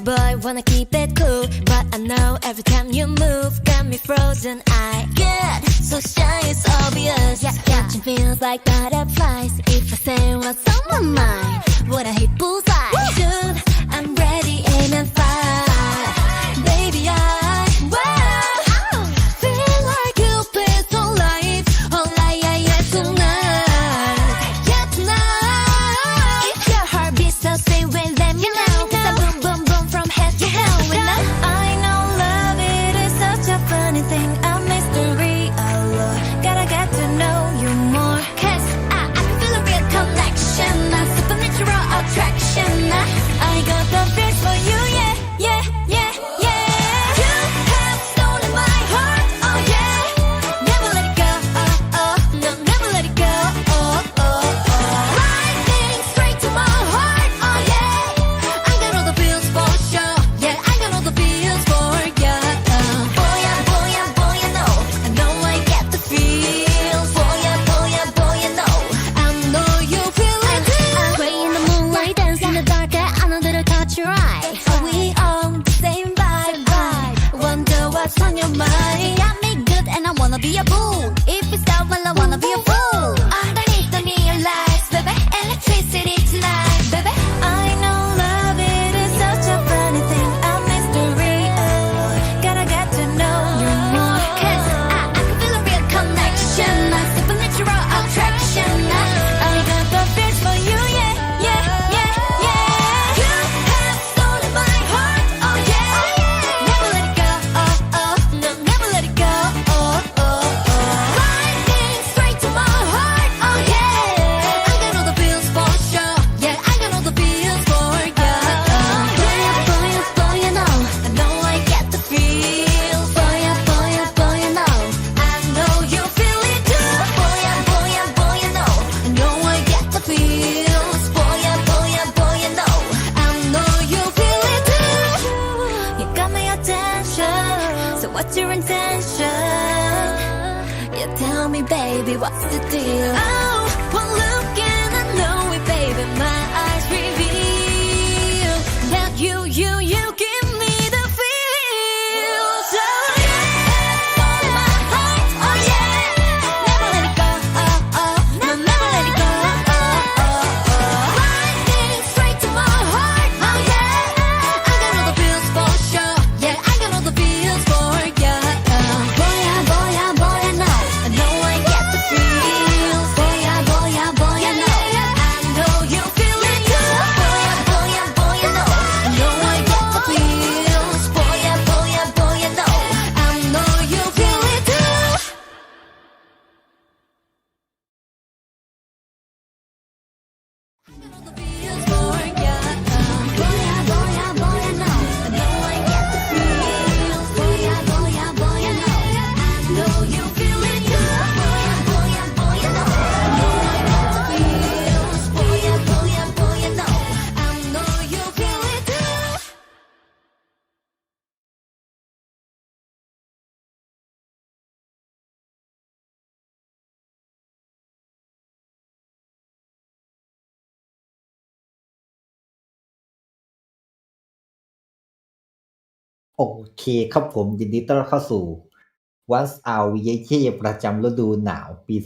boy, wanna keep it cool. But I know every time you move, got me frozen. I get so shy, it's obvious. Yeah, Catching feels like butterflies. If I say what's on my mind, would I hit bullseye? Shoot, so what's your intention? You tell me, baby, what's the deal? Oh, one โอเคครับผมยินดีต้อนรับเข้าสู่ Once Out v j ประจำฤดูหนาวปี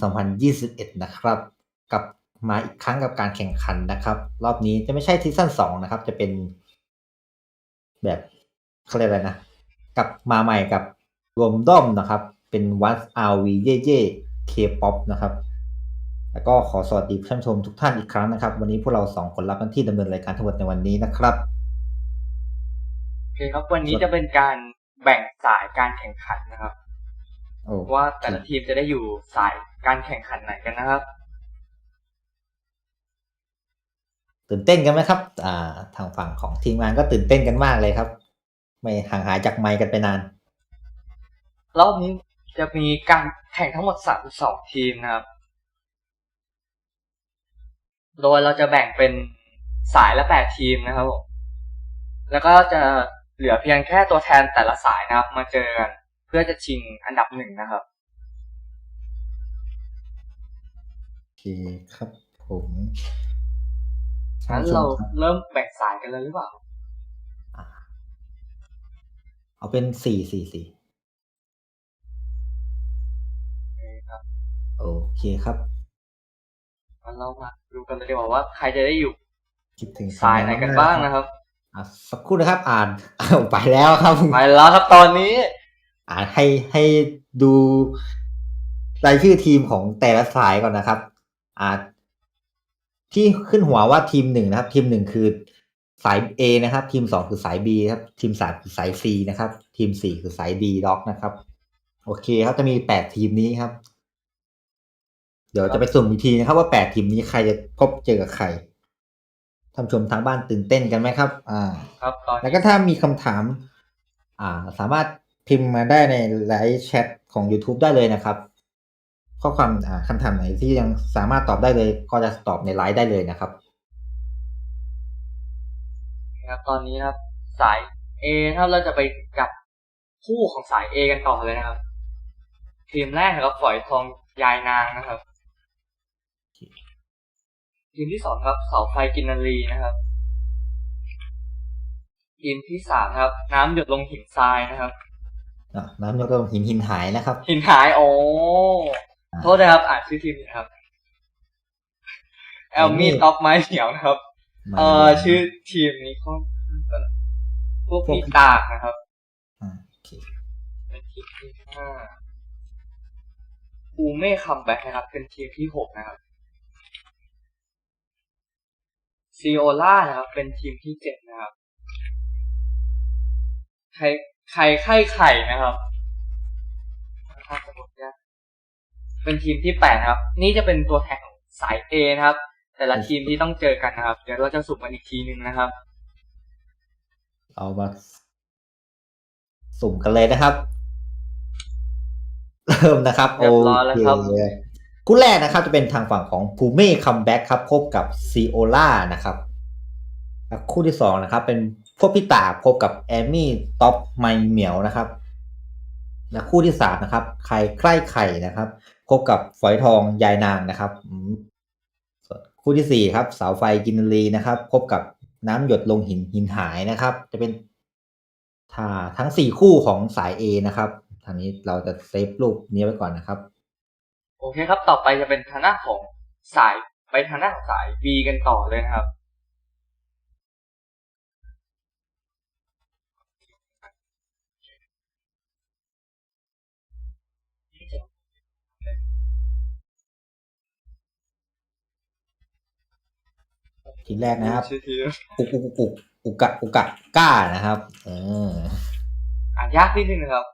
2021 นะครับ กลับมาอีกครั้งกับการแข่งขันนะครับ รอบนี้จะไม่ใช่ซีซั่น2นะครับ จะเป็น แบบเขาเรียกอะไรนะ กลับมาใหม่กับรวมด้อมนะครับ เป็น Once Out v j K-pop นะครับ แล้วก็ขอสวัสดีท่านผู้ชมทุกท่านอีกครั้งนะครับ วันนี้พวกเราสองคนรับหน้าที่ดำเนินรายการทั้งหมดในวันนี้นะครับ เคครับวันนี้จะเป็นการแบ่งสายการแข่งขันนะครับโอ้ว่าแต่ละทีมจะได้อยู่สายการแข่งขันไหนกันนะครับ ตื่นเต้นกันไหมครับ อ่า ทางฝั่งของทีมงานก็ตื่นเต้นกันมากเลยครับ ไม่ห่างหายจากไมค์กันไปนานรอบนี้จะมีการแข่งทั้งหมด32ทีมนะครับ โดยเราจะแบ่งเป็นสายละ8ทีมนะครับผมแล้วก็จะ เหลือเพียงแค่ตัวแทนแต่ละสายนะครับ มาเจอกันเพื่อจะชิงอันดับหนึ่งนะครับโอเคครับผมงั้นเราเริ่มแบ่งสายกันเลยหรือเปล่าอ่าเอาเป็นสี่สี่สี่โอเคครับโอเคครับงั้นเรามาดูกันเลยดีกว่าว่าใครจะได้อยู่คิดถึงสายไหนกันบ้างนะครับ อะสักครู่นะครับ อ่านอ้าวไปแล้วครับ ไปแล้วครับตอนนี้ อ่านให้ให้ดูรายชื่อทีมของแต่ละสายก่อนนะครับ อ่า ที่ขึ้นหัวว่าทีมหนึ่งนะครับ ทีมหนึ่งคือสาย A นะครับ ทีมสองคือสาย B ครับ ทีมสามคือสาย C นะครับ ทีมสี่คือสาย D ด็อกนะครับ โอเคครับจะมีแปดทีมนี้ครับ เดี๋ยวจะไปสุ่มอีกทีนะครับ ว่าแปดทีมนี้ใครจะพบเจอกับใคร ท่านผู้ชมทางบ้านตื่นเต้นกันไหมครับ อ่า ครับตอนแล้วก็ถ้ามีคำถาม อ่า สามารถพิมพ์มาได้ในไลฟ์แชทของ YouTube ได้เลยนะครับ ข้อความอ่าคำถามไหนที่ยังสามารถตอบได้เลย ก็จะตอบในไลฟ์ได้เลยนะครับนะครับ ตอนนี้นะครับ สาย A นะครับเราจะไปกับคู่ของสาย A กันต่อเลยนะครับ ทีมแรกนะครับฝอยทองยายนางนะครับ ทีมที่สองครับ เสาไฟกินนารีนะครับ ทีมที่สามครับ น้ำหยดลงหินทรายนะครับอะน้ำยกลงหินหินหายนะครับ หินหายโอ้อ่าโทษนะครับอ่านชื่อทีมผิดนะครับแอลมี่ต็อกไม้เหนียวนะครับ เออชื่อทีมนี้เขาพวกพี่ตากนะครับอ่าโอเคเป็นทีมที่ห้าอูเม่คัมแบ็กนะครับ เป็นทีมที่หกนะครับ ซีโอล่านะครับ เป็นทีมที่เจ็ดนะครับไข่ไข่ไข่ไข่นะครับค่อนข้างจะหมดยากเป็นทีมที่แปดนะครับ นี่จะเป็นตัวแทนของสายเอนะครับ แต่ละทีมที่ต้องเจอกันนะครับ เดี๋ยวเราจะสุ่มกันอีกทีหนึ่งนะครับ เอามาสุ่มกันเลยนะครับ เริ่มนะครับเรียบร้อยแล้วครับโอเค คู่แรกนะครับจะเป็นทางฝั่งของภูเม่คัมแบ็กครับพบกับซีโอล่านะครับคู่ที่สองนะครับ เป็นพวกพี่ตาพบกับแอมมี่ท็อปไมเหมียวนะครับและคู่ที่สามนะครับใครใกล้ไข่นะครับ พบกับฝอยทองยายนางนะครับคู่ที่สี่ครับ เสาไฟกินรีนะครับ พบกับน้ำหยดลงหินหินหายนะครับ จะเป็นท่าทั้งสี่คู่ของสาย A นะครับทางนี้เราจะเซฟรูปนี้ไว้ก่อนนะครับ โอเคครับ ต่อไปจะเป็นทางหน้าของสายไปทางหน้าของสาย B กันต่อเลยนะครับ ทีแรกนะครับชื่อทีมอุกอุกอุกอุกอุกะอุกะก้านะครับเอออ่านยากนิดนึงนะครับ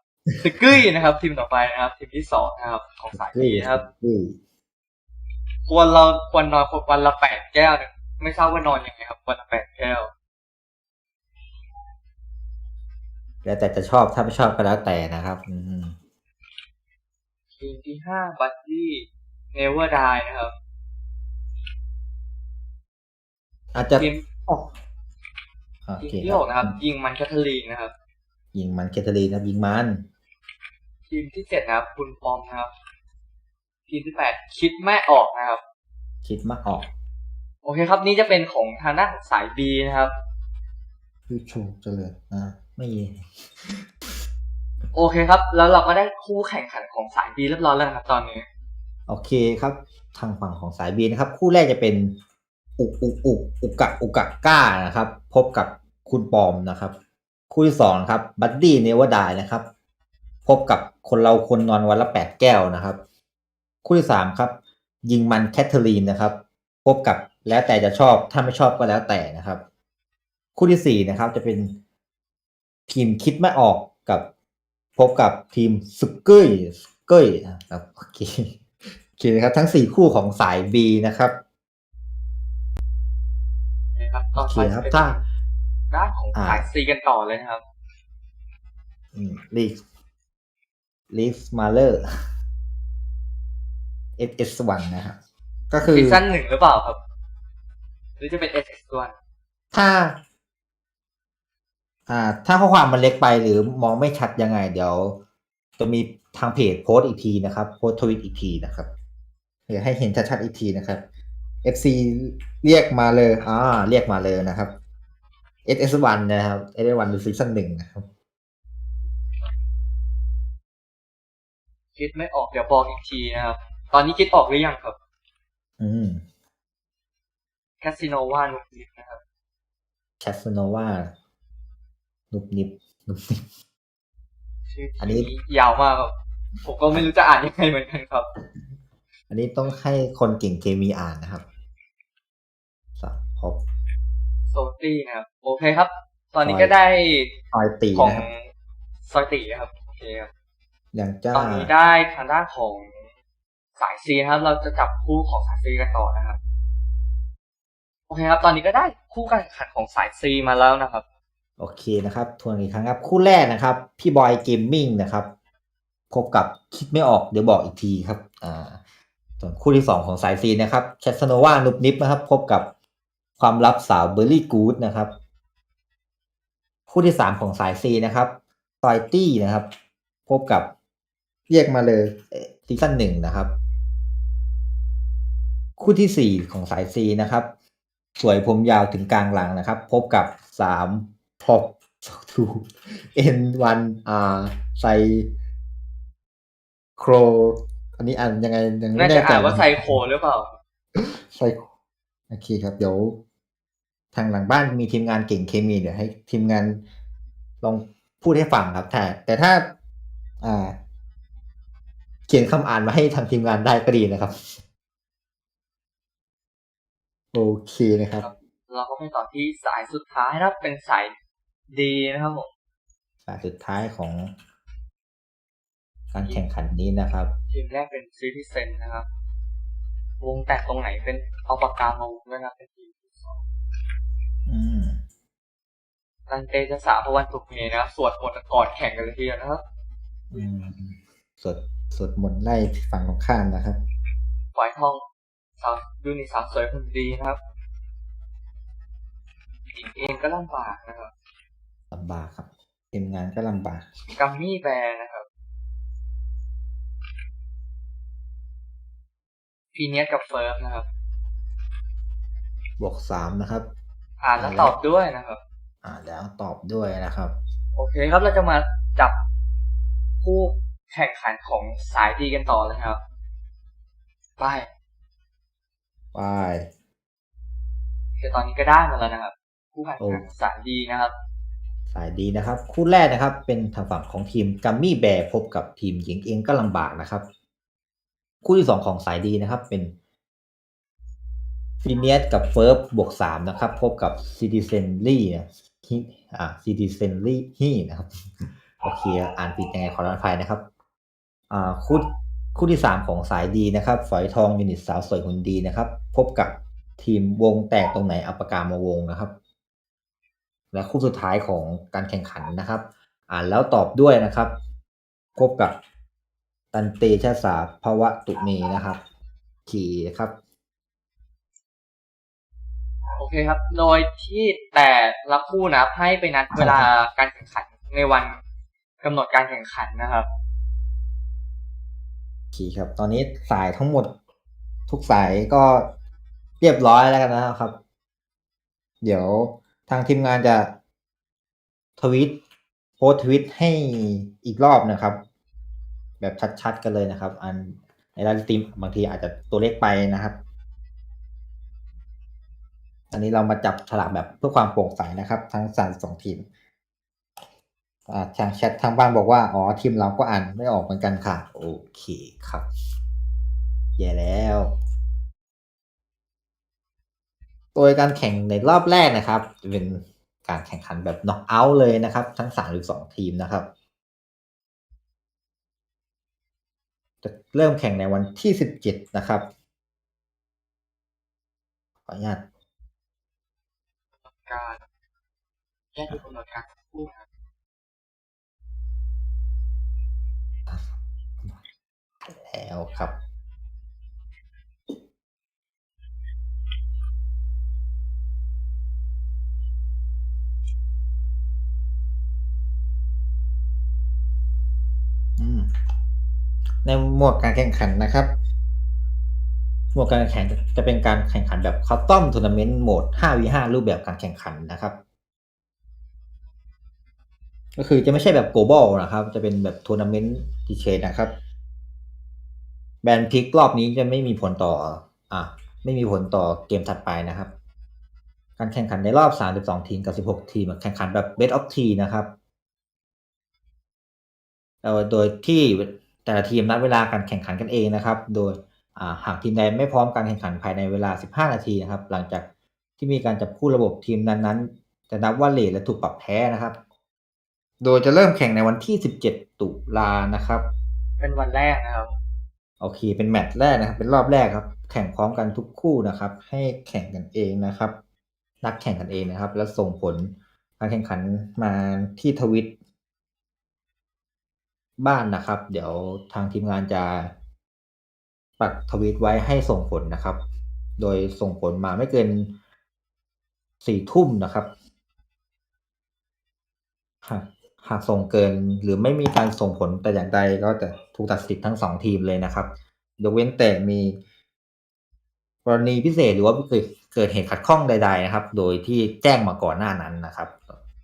สกึ้ยนะครับ ทีมต่อไปนะครับ ทีมที่สองนะครับ ของสาย B นะครับอืมควรเราควรนอนวันละแปดแก้วหนึ่งไม่ทราบว่านอนยังไงครับ วันละแปดแก้ว แล้วแต่จะชอบถ้าไม่ชอบก็แล้วแต่นะครับ อืมทีมที่ห้าบัตตี้เนเวอร์ไดนะครับ อาจจะทีมโอทีมเคที่หกนะครับ ยิงมันแคทเธอรีนนะครับ ยิงมันเคทเธอรีนนะครับยิงมัน ทีมที่เจ็ดนะครับ คุณปอมนะครับ ทีมที่แปดคิดไม่ออกนะครับ คิดมากออก โอเคครับ นี่จะเป็นของทางด้านของสาย B นะครับคือโชคเจริญอ่าไม่โอเคครับ แล้วเราก็ได้คู่แข่งขันของสาย B เรียบร้อยแล้วนะครับ ตอนนี้ โอเคครับ ทางฝั่งของสายบีนะครับ คู่แรกจะเป็นอุกอุกอุกอุกะอุกะก้านะครับ พบกับคุณปอมนะครับ คู่ที่สองนะครับ บัดดี้เนวดายนะครับ พบกับคนเราคนนอนวันละแปดแก้วนะครับ คู่ที่สามครับ ยิงมันแคทเธอรีนนะครับ พบกับแล้วแต่จะชอบถ้าไม่ชอบก็แล้วแต่นะครับ คู่ที่สี่นะครับ จะเป็นทีมคิดไม่ออกกับ พบกับทีมสุกเกยสุกเกยนะครับโอเคโอเคครับ ทั้งสี่คู่ของสาย B นะครับนะครับโอต่อเคไปครับเป็นถ้าด้านของอ่าสาย C กันต่อเลยนะครับลีก ลีกมาเลอร์ SS1 นะครับก็คือซีซั่นหนึ่งหรือเปล่าครับ หรือจะเป็น SS1 ถ้า อ่า ถ้าข้อความมันเล็กไปหรือมองไม่ชัดยังไง เดี๋ยว จะมีทางเพจโพสต์อีกทีนะครับ โพสต์ทวิตอีกทีนะครับเดี๋ยวให้เห็นชัดๆอีกทีนะครับ FC เรียกมาเลย อ่า เรียกมาเลยนะครับ SS1 นะครับ SS1 หรือซีซั่นหนึ่งนะครับ คิดไม่ออกเดี๋ยวบอกอีกทีนะครับ ตอนนี้คิดออกหรือยังครับ อืมคาสิโนวานุกนิกนะครับแคสโนวานุบนิบนุบนิบชื่ออันนี้ทียาวมากครับผมก็ไม่รู้จะอ่านยังไงเหมือนกันครับ อันนี้ต้องให้คนเก่งเคมีอ่านนะครับสับพบโซตี้นะครับ โอเคครับ ตอนนี้ซอยก็ได้ซอยตีของนะครับซอยตีนะครับ โอเคครับ อย่างจ้าตอนนี้ได้ทางด้านของสายซีนะครับ เราจะจับคู่ของสายซีกันต่อนะครับโอเคครับ ตอนนี้ก็ได้คู่การแข่งขันของสายซีมาแล้วนะครับ โอเคนะครับ ทวนอีกครั้งครับ คู่แรกนะครับ พี่บอยเกมมิ่งนะครับพบกับคิดไม่ออกเดี๋ยวบอกอีกทีครับ อ่า ส่วนคู่ที่สองของสายซีนะครับแคสโนวานุบนิบนะครับ พบกับความลับสาวเบอร์รี่กูดนะครับ คู่ที่สามของสายซีนะครับซอยตี้นะครับ พบกับ เรียกมาเลยซีซั่นหนึ่งนะครับ คู่ที่สี่ของสายซีนะครับ สวยผมยาวถึงกลางหลังนะครับ พบกับสามพอปทูเอ็นวันอ่าไซโคร อันนี้อ่านยังไงยังไม่น่าแน่จะใจอ่านว่าไซโคหรือเปล่าไซโคโอเคครับ เดี๋ยว ทางหลังบ้านมีทีมงานเก่งเคมีเดี๋ยวให้ทีมงานลองพูดให้ฟังครับแต่แต่ถ้า อ่าเขียนคำอ่านมาให้ทางทีมงานได้ก็ดีนะครับ โอเคนะครับ เราก็ไปต่อที่สายสุดท้ายนะครับเป็นสายดีนะครับผมสายสุดท้ายของ การแข่งขันนี้นะครับ ทีมแรกเป็นซีทีเซนนะครับ วงแตกตรงไหนเป็นเอาปากกามาวงด้วยนะครับเป็นทีมที่สองอืมรันเตจะสาพวันตุกเมนะครับสวดมนต์ก่อนแข่งกันเลยทีเดียวนะครับอืมสด สดมนต์ไล่ฝั่งตรงข้ามนะครับฝอยทองสาวดูนี่สาวสวยคนดีนะครับหญิงเองก็ลำบากนะครับลำบากครับทีมงานก็ลำบากกัมมี่แบร์นะครับพีเนียสกับเฟิร์มนะครับ บวกสามนะครับ อ่านแล้วตอบด้วยนะครับ อ่าแล้วตอบด้วยนะครับ โอเคครับเราจะมาจับคู่ แข่งขันของสายดีกันต่อเลยครับไปไปคือตอนนี้ก็ได้มาแล้วนะครับคู่แข่งขันสายดีนะครับ สายดีนะครับ คู่แรกนะครับ เป็นทางฝั่งของทีมกัมมี่แบร์พบกับทีมหญิงเองก็ลำบากนะครับ คู่ที่สองของสายดีนะครับ เป็นฟิเนียสกับเฟิร์บบวกสามนะครับ พบกับซิติเซนลี่ฮิอ่าซิติเซนลี่ฮีนะครับ โอเค อ่านผิดยังไงขอรับอภัยนะครับอ่า คู่คู่ที่สามของสายดีนะครับ ฝอยทองยูนิตสาวสวยหุ่นดีนะครับ พบกับทีมวงแตกตรงไหนอัปปากามาวงนะครับ และคู่สุดท้ายของการแข่งขันนะครับ อ่านแล้วตอบด้วยนะครับ พบกับตันเตชะสาภวะตุเมนะครับ ขี่ครับ โอเคครับ โดยที่แต่ละคู่นะครับให้ไปนัดเวลาการแข่งขันในวันกำหนดการแข่งขันนะครับ ขี่ครับ ตอนนี้สายทั้งหมด ทุกสายก็เรียบร้อยแล้วกันนะครับ เดี๋ยวทางทีมงานจะทวิตโพสทวิตให้อีกรอบนะครับ แบบชัดๆกันเลยนะครับ อันในรายทีมบางทีอาจจะตัวเล็กไปนะครับ อันนี้เรามาจับฉลากแบบเพื่อความโปร่งใสนะครับ ทั้งสามสองทีม ทางแชททางบ้านบอกว่า อ๋อ ทีมเราก็อ่านไม่ออกเหมือนกันค่ะ โอเคครับแย่แล้ว โดยการแข่งในรอบแรกนะครับ เป็นการแข่งขันแบบน็อกเอาท์เลยนะครับ ทั้งสามหรือสองทีมนะครับ จะเริ่มแข่งในวันที่สิบเจ็ดนะครับ ขออนุญาตการแก้ที่กำหนดการคู่นะครับ แล้วครับ ในหมวดการแข่งขันนะครับ หมวดการแข่งจะเป็นการแข่งขันแบบคัสตอมทัวร์นาเมนต์โหมด 5v5 รูปแบบการแข่งขันนะครับก็คือจะไม่ใช่แบบ global นะครับ จะเป็นแบบทัวร์นาเมนต์ดีเฉยๆนะครับ แบนพลิกรอบนี้จะไม่มีผลต่อ อะ ไม่มีผลต่อเกมถัดไปนะครับ การแข่งขันในรอบ 32 ทีมกับ 16 ทีมแข่งขันแบบ best of 3นะครับโดยที่แต่ละทีมนัดเวลาการแข่งขันกันเองนะครับ โดยหากทีมใดไม่พร้อมการแข่งขันภายในเวลา 15 นาทีนะครับ หลังจากที่มีการจับคู่ระบบทีมนั้นๆ จะนับว่าเลทและถูกปรับแพ้นะครับ โดยจะเริ่มแข่งในวันที่ 17 ตุลานะครับ เป็นวันแรกนะครับ โอเค เป็นแมตช์แรกนะครับ เป็นรอบแรกครับ แข่งพร้อมกันทุกคู่นะครับ ให้แข่งกันเองนะครับ นัดแข่งกันเองนะครับ แล้วส่งผลการแข่งขันมาที่ทวิตบ้านนะครับ เดี๋ยวทางทีมงานจะปักทวิตไว้ให้ส่งผลนะครับ โดยส่งผลมาไม่เกินสี่ทุ่มนะครับหาก หากส่งเกินหรือไม่มีการส่งผลแต่อย่างใดก็จะถูกตัดสิทธิ์ทั้งสองทีมเลยนะครับ ยกเว้นแต่มีกรณีพิเศษหรือว่าเกิดเหตุขัดข้องใด ๆ นะครับ โดยที่แจ้งมาก่อนหน้านั้นนะครับ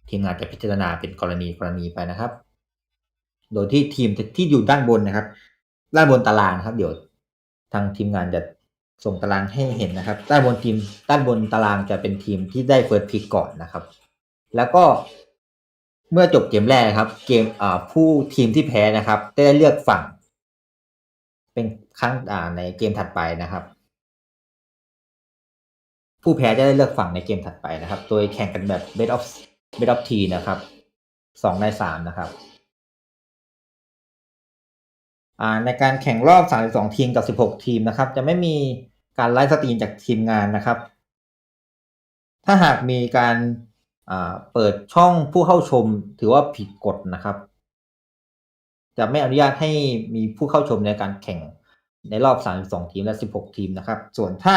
ทีมงานจะพิจารณาเป็นกรณีกรณีไปนะครับ โดยที่ทีมที่อยู่ด้านบนนะครับ ด้านบนตารางครับ เดี๋ยวทางทีมงานจะส่งตารางให้เห็นนะครับ ด้านบนทีมด้านบนตารางจะเป็นทีมที่ได้เฟิร์สพิกก่อนนะครับ แล้วก็ เมื่อจบเกมแรกครับ เกมผู้ทีมที่แพ้นะครับ ได้เลือกฝั่ง เป็นครั้งในเกมถัดไปนะครับ ผู้แพ้จะได้เลือกฝั่งในเกมถัดไปนะครับ โดยแข่งกันแบบ best of best of t นะครับสองในสามนะครับในการแข่งรอบ 32 ทีมกับ 16 ทีมนะครับ จะไม่มีการไลฟ์สตรีมจากทีมงานนะครับ ถ้าหากมีการ เปิดช่องผู้เข้าชมถือว่าผิดกฎนะครับ จะไม่อนุญาตให้มีผู้เข้าชมในการแข่งในรอบ 32 ทีมและ 16 ทีมนะครับ ส่วนถ้า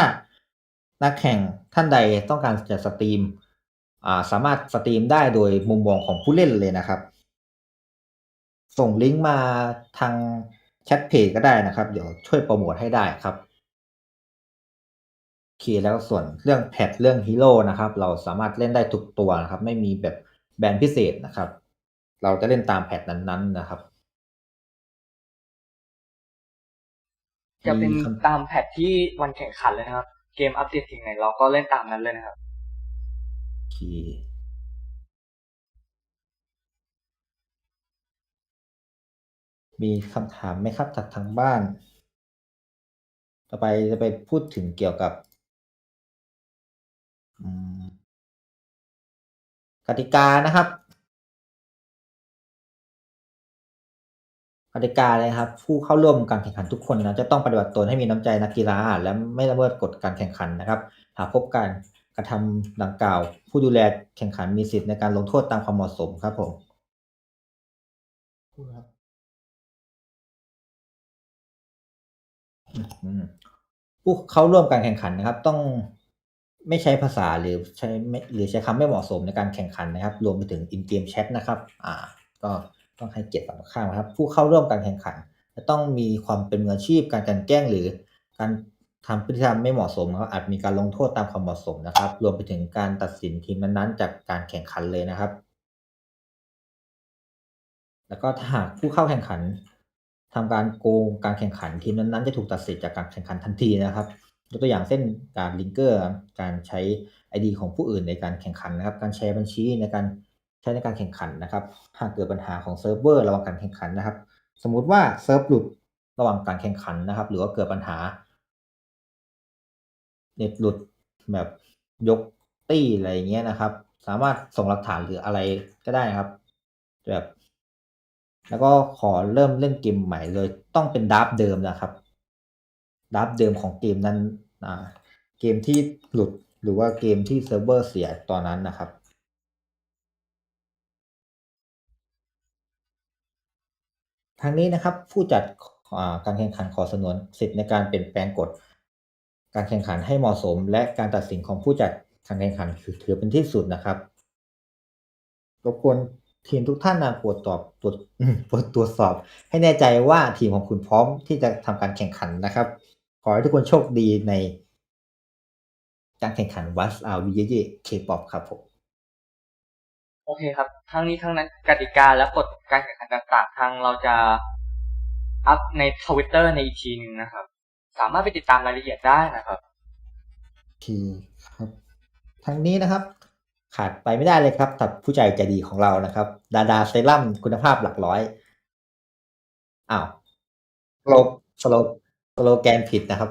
นักแข่งท่านใดต้องการจะสตรีมาสามารถสตรีมได้โดยมุมมองของผู้เล่นเลยนะครับ ส่งลิงก์มาทางแชทเพจก็ได้นะครับ เดี๋ยวช่วยโปรโมทให้ได้ครับ เคแล้วส่วนเรื่องแพทเรื่องฮีโร่นะครับ เราสามารถเล่นได้ทุกตัวนะครับ ไม่มีแบบแบรนด์พิเศษนะครับ เราจะเล่นตามแพทนั้นๆนะครับ จะเป็นมีคำตามแพทที่วันแข่งขันเลยนะครับ เกมอัปเดตถึงไหนเราก็เล่นตามนั้นเลยนะครับโอเคมีคำถามไหมครับจากทางบ้าน ต่อไปจะไปพูดถึงเกี่ยวกับอืม กติกานะครับกติกาเลยครับ ผู้เข้าร่วมการแข่งขันทุกคนนะจะต้องปฏิบัติตนให้มีน้ำใจนักกีฬาและไม่ละเมิดกฎการแข่งขันนะครับ หากพบการกระทำดังกล่าว ผู้ดูแลแข่งขันมีสิทธิ์ในการลงโทษตามความเหมาะสมครับผมอืมผู้เข้าร่วมการแข่งขันนะครับ ต้อง ไม่ใช้ภาษาหรือใช้ไม่หรือใช้คำไม่เหมาะสมในการแข่งขันนะครับ รวมไปถึงอินเกมแชทนะครับ อ่า ก็ต้องให้เกียรติฝั่งตรงข้ามนะครับ ผู้เข้าร่วมการแข่งขันจะต้องมีความเป็นมืออาชีพ การกันแกล้งหรือการทำพฤติกรรมไม่เหมาะสมนะครับอาจมีการลงโทษตามความเหมาะสมนะครับ รวมไปถึงการตัดสินทีมนั้นๆ จากการแข่งขันเลยนะครับ แล้วก็ถ้าหากผู้เข้าแข่งขันทำการโกงการแข่งขันทีมนั้นๆ จะถูกตัดสิทธิ์จากการแข่งขันทันทีนะครับ ยกตัวอย่างเช่นการลิงเกอร์การใช้ ID ของผู้อื่นในการแข่งขันนะครับ การแชร์บัญชีในการใช้ในการแข่งขันนะครับ หากเกิดปัญหาของเซิร์ฟเวอร์ระหว่างการแข่งขันนะครับ สมมุติว่าเซิร์ฟหลุดระหว่างการแข่งขันนะครับ หรือว่าเกิดปัญหาเน็ตหลุดแบบยกตี้อะไรเงี้ยนะครับ สามารถส่งหลักฐานหรืออะไรก็ได้นะครับแบบแล้วก็ขอเริ่มเล่นเกมใหม่เลยต้องเป็นดับเดิมนะครับ ดับเดิมของเกมนั้นเกมที่หลุดหรือว่าเกมที่เซิร์ฟเวอร์เสียตอนนั้นนะครับทางนี้นะครับผู้จัดการแข่งขันขอสนวนสิทธิ์ในการเปลี่ยนแปลงกฎ การแข่งขันให้เหมาะสม และการตัดสินของผู้จัดการแข่งขันถือเป็นที่สุดนะครับรบกวนทีมทุกท่านนะโปรดตอบตรวจโปรดตรวจสอบ ให้แน่ใจว่าทีมของคุณพร้อมที่จะทำการแข่งขันนะครับ ขอให้ทุกคนโชคดีในการแข่งขันวัสอาวีเยเคป๊อปครับผม โอเคครับ ทั้งนี้ทั้งนั้นกติกาและกฎการแข่งขันต่างๆ ทางเราจะอัพในทวิตเตอร์ในอีกทีหนึงนะครับ สามารถไปติดตามรายละเอียดได้นะครับโอเคครับ ทั้งนี้นะครับ ขาดไปไม่ได้เลยครับกับผู้ใจใจดีของเรานะครับ ดาดาเซรั่มคุณภาพหลักร้อย อ้าวสโลสโล สโลแกนผิดนะครับ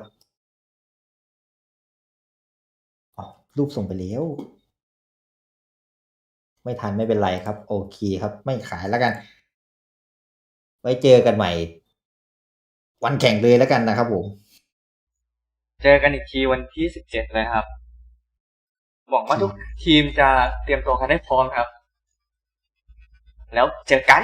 อ๋อรูปส่งไปแล้ว ไม่ทันไม่เป็นไรครับ โอเคครับ ไม่ขายแล้วกัน ไว้เจอกันใหม่ วันแข่งเลยแล้วกันนะครับผมเจอกันอีกทีวันที่สิบเจ็ดเลยครับหวังว่าทุกทีมจะเตรียมตัวกันได้พร้อมครับ แล้วเจอกัน